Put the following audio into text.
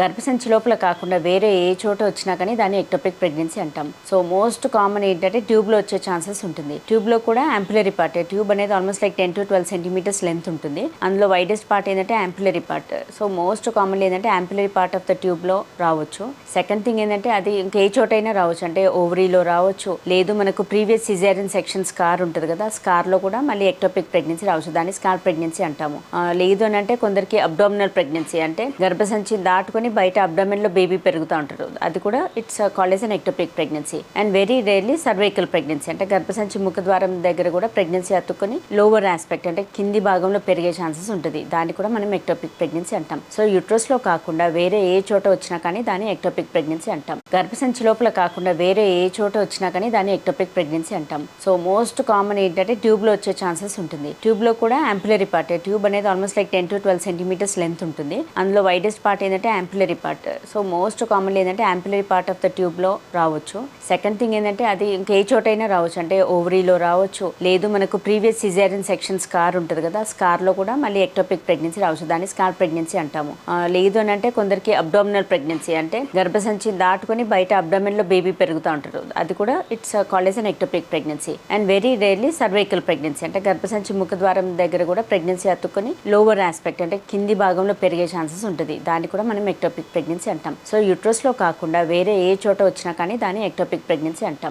గర్భసంచి లోపల కాకుండా వేరే ఏ చోట వచ్చినా కానీ దాన్ని ఎక్టోపిక్ ప్రెగ్నెన్సీ అంటాం. సో మోస్ట్ కామన్ ఏంటంటే ట్యూబ్లో వచ్చే ఛాన్సెస్ ఉంటుంది. ట్యూబ్లో కూడా యాంపులరీ పార్ట్ ట్యూబ్ అనేది almost like ten to twelve centimetres length ఉంటుంది. అందులో వైడెస్ట్ పార్ట్ ఏంటంటే ampullary part so most common ఏంటంటే యాంపులరీ పార్ట్ ఆఫ్ ద ట్యూబ్లో రావచ్చు. సెకండ్ థింగ్ ఏంటంటే అది ఇంకా ఏ చోటైనా రావచ్చు. అంటే ఓవరీలో రావచ్చు. లేదు మనకు ప్రీవియస్ సిజేరియన్ సెక్షన్ స్కార్ ఉంటుంది కదా స్కార్లో కూడా మళ్ళీ ఎక్టోపిక్ ప్రెగ్నెన్సీ రావచ్చు. దాన్ని స్కార్ ప్రెగ్నెన్సీ అంటాము. లేదు అని అంటే కొందరికి అబ్డామినల్ ప్రెగ్నెన్సీ అంటే గర్భసంచి దాటుకొని బయట అబ్డామిన్లో బేబీ పెరుగుతూ ఉంటారు అది కూడా it's called and ectopic pregnancy and very rarely cervical pregnancy అంటే గర్భసంచి ముఖద్వారం దగ్గర కూడా ప్రెగ్నెన్సీ అతుక్కొని లోవర్ ఆస్పెక్ట్ అంటే కింది భాగంలో పెరిగే ఛాన్సెస్ ఉంటుంది. దాన్ని కూడా మనం ఎక్టోపిక్ ప్రెగ్నెన్సీ అంటాం. సో యూట్రస్లో కాకుండా వేరే ఏ చోట వచ్చినా కానీ దాన్ని ఎక్టోపిక్ ప్రెగ్నెన్సీ అంటాం. గర్భసంచి లోపల కాకుండా వేరే ఏ చోట వచ్చినా కానీ దాన్ని ఎక్టోపిక్ ప్రెగ్నెన్సీ అంటాం. సో మోస్ట్ కామన్ ఏంటంటే ట్యూబ్లో వచ్చే ఛాన్సెస్ ఉంటుంది. ట్యూబ్లో కూడా యాంపులరీ పార్ట్ ట్యూబ్ అనేది almost like ten to twelve centimetres length ఉంటుంది. అందులో వైడెస్ట్ పార్ట్ ఏంటంటే ampullary part so most common ఏంటంటే యాంపులరీ పార్ట్ ఆఫ్ ద ట్యూబ్లో రావచ్చు. సెకండ్ థింగ్ ఏంటంటే అది ఇంకా ఏ చోటైనా రావచ్చు. అంటే ఓవరీలో రావచ్చు. లేదు మనకు ప్రీవియస్ సిజేరియన్ సెక్షన్ స్కార్ ఉంటుంది కదా స్కార్లో కూడా మళ్ళీ ఎక్టోపిక్ ప్రెగ్నెన్సీ రావచ్చు. దాన్ని స్కార్ ప్రెగ్నెన్సీ అంటాము. లేదు అని అంటే కొందరికి అబ్డామినల్ ప్రెగ్నెన్సీ అంటే గర్భసంచి దాటుకొని బయట అబ్డామిన్లో బేబీ పెరుగుతూ ఉంటారు. అది కూడా it's called an ectopic pregnancy and very rarely cervical pregnancy అంటే గర్భసంచి ముఖద్వారం దగ్గర కూడా ప్రెగ్నెన్సీ అతుక్కొని లోవర్ ఆస్పెక్ట్ అంటే కింది భాగంలో పెరిగే ఛాన్సెస్ ఉంటుంది. దాన్ని కూడా మనం ఎక్టోపిక్ ప్రెగ్నెన్సీ అంటాం. సో యూట్రస్లో కాకుండా వేరే ఏ చోట వచ్చినా కానీ దాన్ని ఎక్టోపిక్ ప్రెగ్నెన్సీ అంటాం.